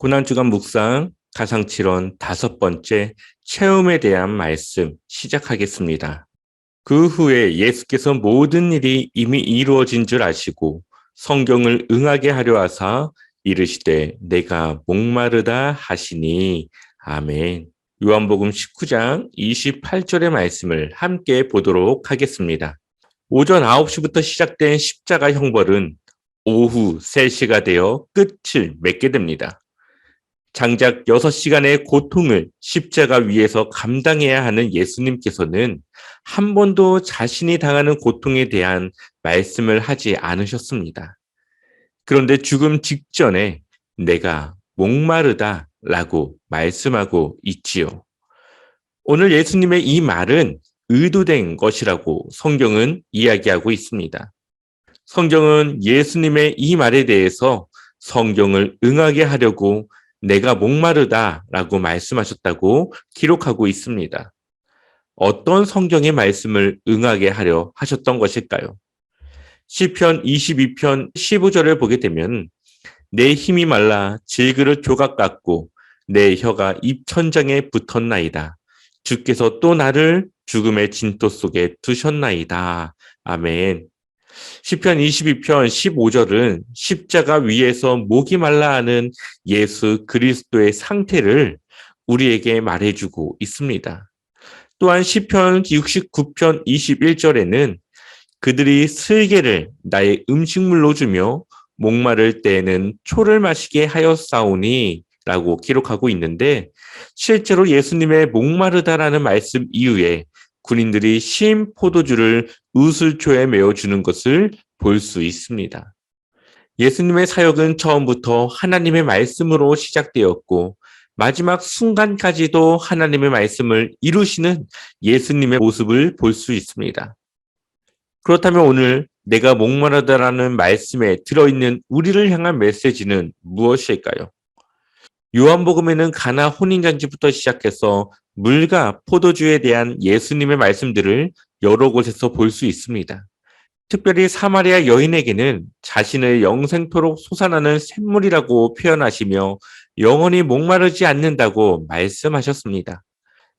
고난주간 묵상 가상칠원 다섯 번째 체험에 대한 말씀 시작하겠습니다. 그 후에 예수께서 모든 일이 이미 이루어진 줄 아시고 성경을 응하게 하려 하사 이르시되 내가 목마르다 하시니 아멘. 요한복음 19장 28절의 말씀을 함께 보도록 하겠습니다. 오전 9시부터 시작된 십자가 형벌은 오후 3시가 되어 끝을 맺게 됩니다. 장작 6시간의 고통을 십자가 위에서 감당해야 하는 예수님께서는 한 번도 자신이 당하는 고통에 대한 말씀을 하지 않으셨습니다. 그런데 죽음 직전에 내가 목마르다 라고 말씀하고 있지요. 오늘 예수님의 이 말은 의도된 것이라고 성경은 이야기하고 있습니다. 성경은 예수님의 이 말에 대해서 성경을 응하게 하려고 내가 목마르다 라고 말씀하셨다고 기록하고 있습니다. 어떤 성경의 말씀을 응하게 하려 하셨던 것일까요? 시편 22편 15절을 보게 되면 내 힘이 말라 질그릇 조각 같고 내 혀가 입천장에 붙었나이다. 주께서 또 나를 죽음의 진토 속에 두셨나이다. 아멘. 시편 22편 15절은 십자가 위에서 목이 말라 하는 예수 그리스도의 상태를 우리에게 말해주고 있습니다. 또한 시편 69편 21절에는 그들이 슬개를 나의 음식물로 주며 목마를 때에는 초를 마시게 하였사오니 라고 기록하고 있는데 실제로 예수님의 목마르다라는 말씀 이후에 군인들이 신 포도주를 우슬초에 메어 주는 것을 볼 수 있습니다. 예수님의 사역은 처음부터 하나님의 말씀으로 시작되었고 마지막 순간까지도 하나님의 말씀을 이루시는 예수님의 모습을 볼 수 있습니다. 그렇다면 오늘 내가 목마르다라는 말씀에 들어있는 우리를 향한 메시지는 무엇일까요? 요한복음에는 가나 혼인잔치부터 시작해서 물과 포도주에 대한 예수님의 말씀들을 여러 곳에서 볼 수 있습니다. 특별히 사마리아 여인에게는 자신을 영생토록 솟아나는 샘물이라고 표현하시며 영원히 목마르지 않는다고 말씀하셨습니다.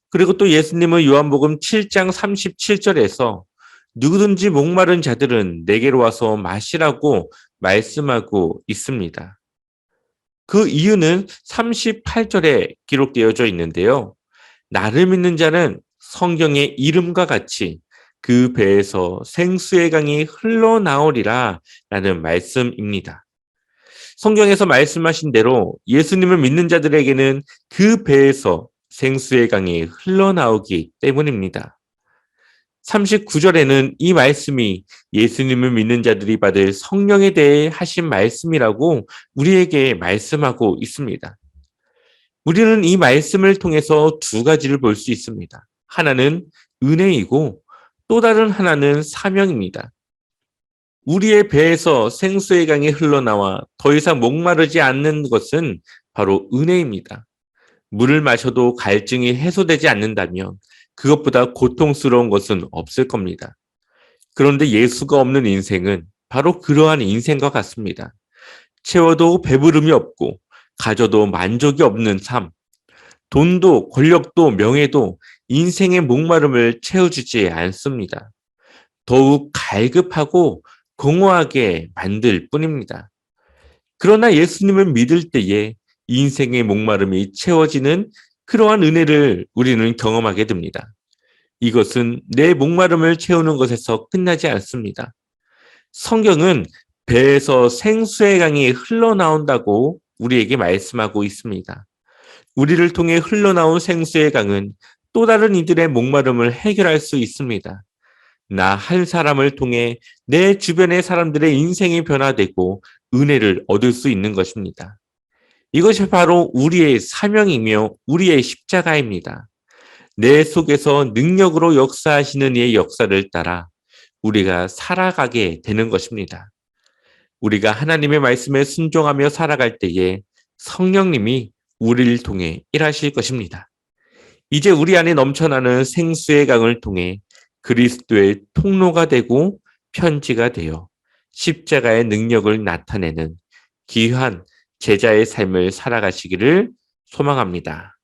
그리고 또 예수님은 요한복음 7장 37절에서 누구든지 목마른 자들은 내게로 와서 마시라고 말씀하고 있습니다. 그 이유는 38절에 기록되어져 있는데요. 나를 믿는 자는 성경의 이름과 같이 그 배에서 생수의 강이 흘러나오리라 라는 말씀입니다. 성경에서 말씀하신 대로 예수님을 믿는 자들에게는 그 배에서 생수의 강이 흘러나오기 때문입니다. 39절에는 이 말씀이 예수님을 믿는 자들이 받을 성령에 대해 하신 말씀이라고 우리에게 말씀하고 있습니다. 우리는 이 말씀을 통해서 두 가지를 볼 수 있습니다. 하나는 은혜이고 또 다른 하나는 사명입니다. 우리의 배에서 생수의 강이 흘러나와 더 이상 목마르지 않는 것은 바로 은혜입니다. 물을 마셔도 갈증이 해소되지 않는다면 그것보다 고통스러운 것은 없을 겁니다. 그런데 예수가 없는 인생은 바로 그러한 인생과 같습니다. 채워도 배부름이 없고 가져도 만족이 없는 삶. 돈도 권력도 명예도 인생의 목마름을 채워주지 않습니다. 더욱 갈급하고 공허하게 만들 뿐입니다. 그러나 예수님을 믿을 때에 인생의 목마름이 채워지는 그러한 은혜를 우리는 경험하게 됩니다. 이것은 내 목마름을 채우는 것에서 끝나지 않습니다. 성경은 배에서 생수의 강이 흘러나온다고 우리에게 말씀하고 있습니다. 우리를 통해 흘러나온 생수의 강은 또 다른 이들의 목마름을 해결할 수 있습니다. 나 한 사람을 통해 내 주변의 사람들의 인생이 변화되고 은혜를 얻을 수 있는 것입니다. 이것이 바로 우리의 사명이며 우리의 십자가입니다. 내 속에서 능력으로 역사하시는 이의 역사를 따라 우리가 살아가게 되는 것입니다. 우리가 하나님의 말씀에 순종하며 살아갈 때에 성령님이 우리를 통해 일하실 것입니다. 이제 우리 안에 넘쳐나는 생수의 강을 통해 그리스도의 통로가 되고 편지가 되어 십자가의 능력을 나타내는 귀한 제자의 삶을 살아가시기를 소망합니다.